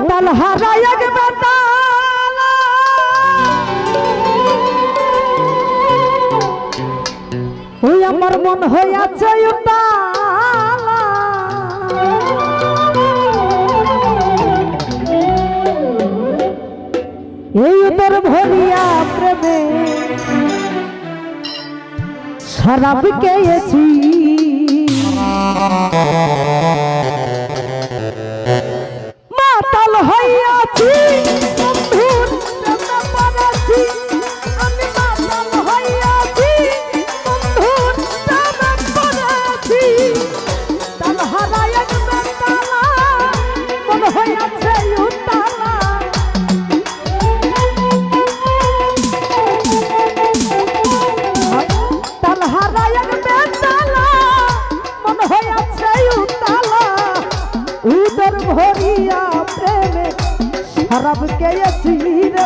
বেতাল হারাই এক ওই আমার মন হইয়াছে উতাল। এই উদর ভরিয়া প্রেমে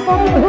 风 不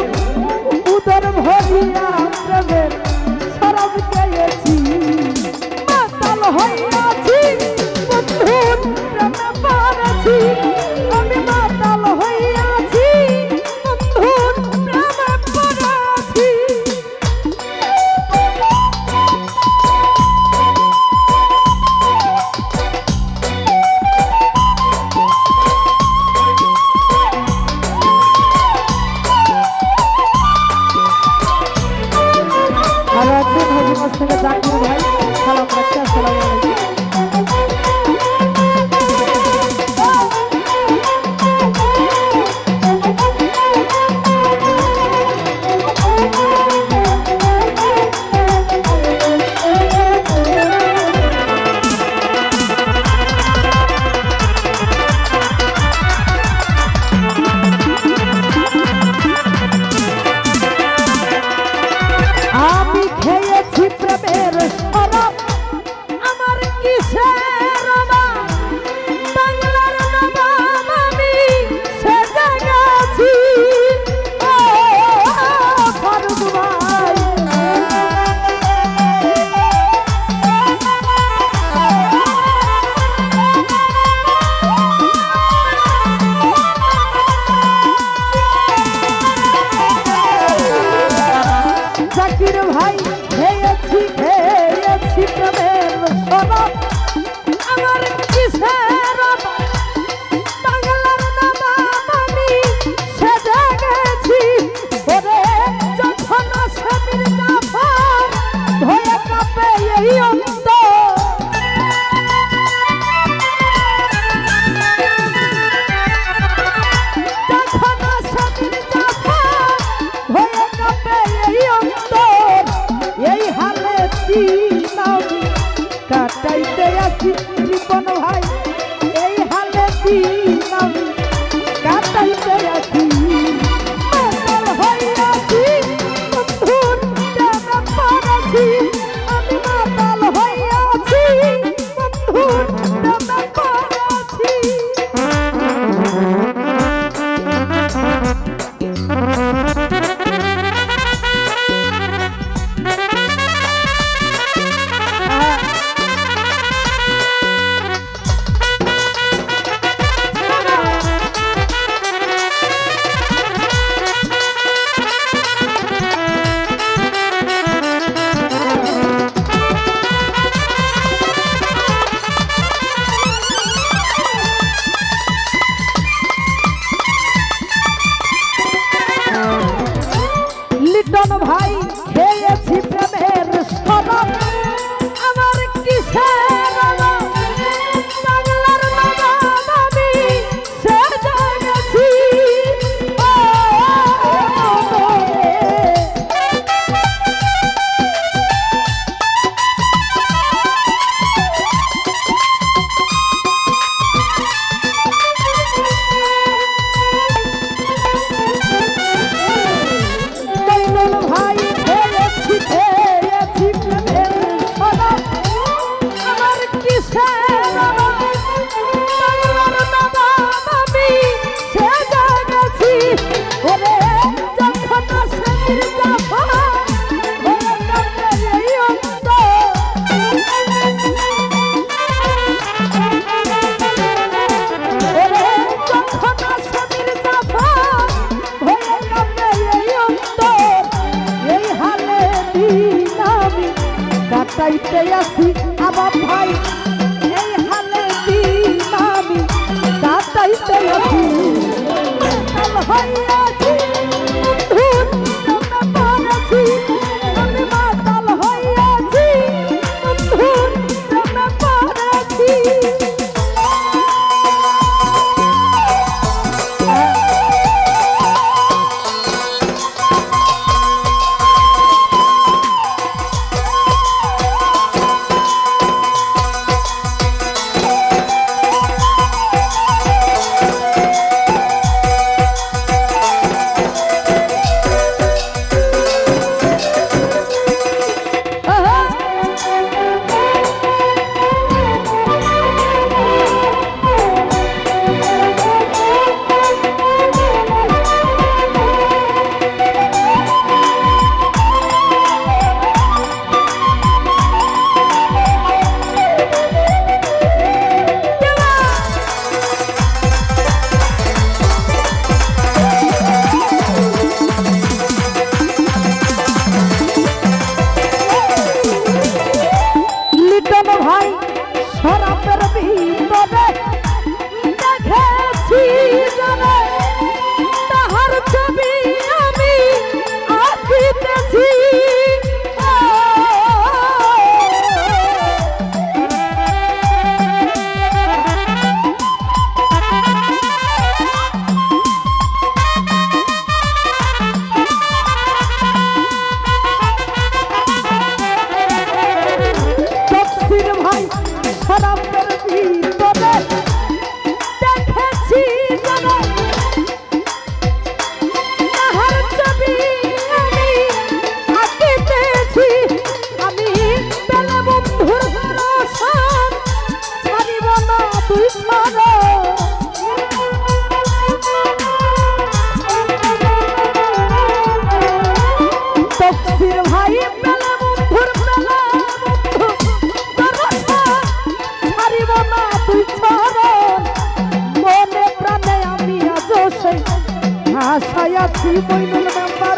আশায় আছি মইনুল মেম্বার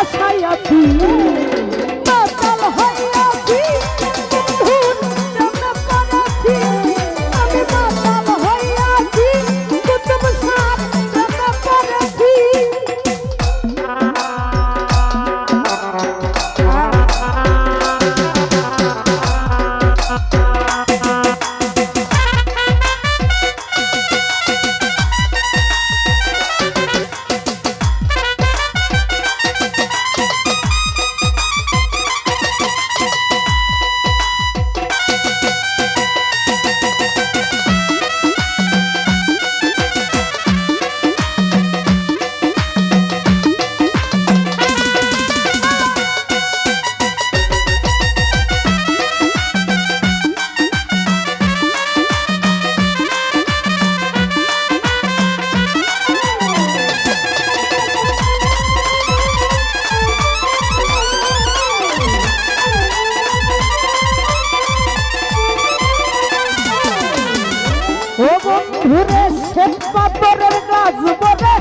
আশায় আছি। ঘুরে শ্বেত পাথরের গাছ বলে।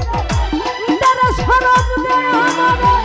তারা সরব দেয় আমারে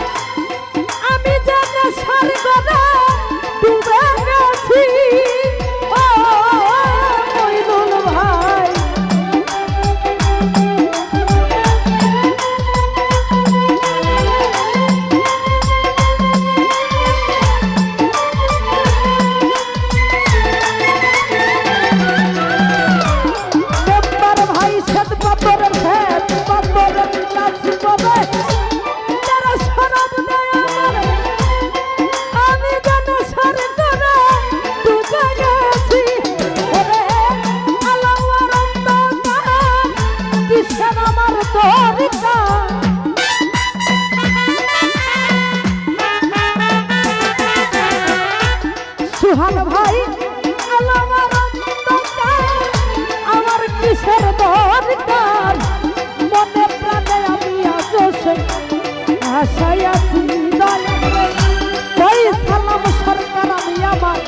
ভালো ভাই আমার কিসের দরকার? মনে প্রাণে আমি আছো আশায় আছি দলে সালাম সরকার, আমি আমার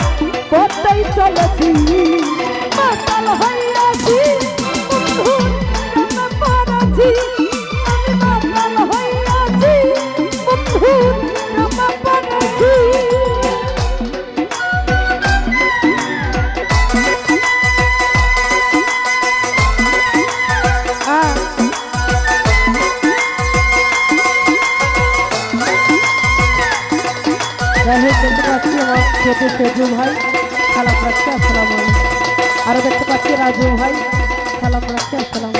করতেই চলেছি। ফেজু ভাই সালাম রাখছি আসসালাম আরও দেখতে পাচ্ছি রাজু ভাই সালাম রাখছি আসসালাম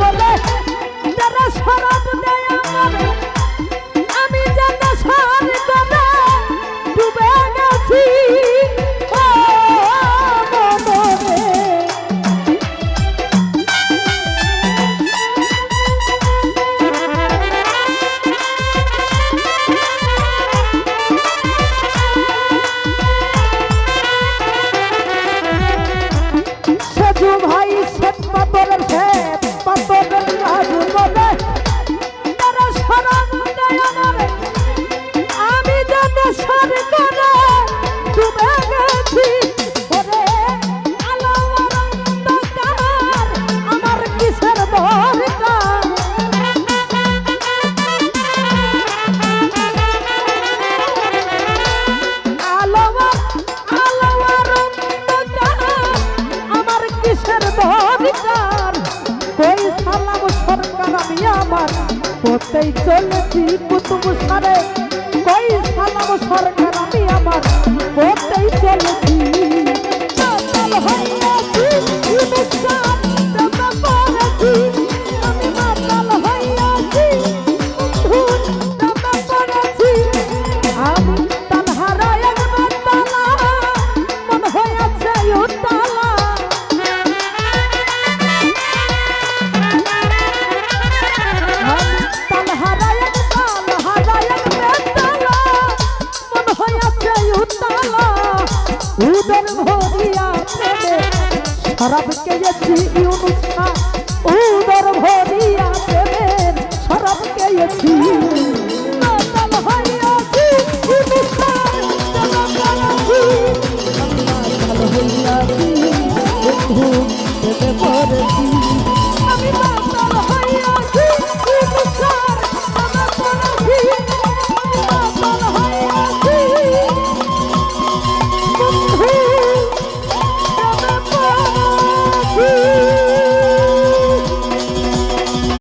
বলে পথেই চলেছি কুতুব সারে। কই সালাম সরকার আমি আমার? পথেই চলেছি। হইয়া আজকে যে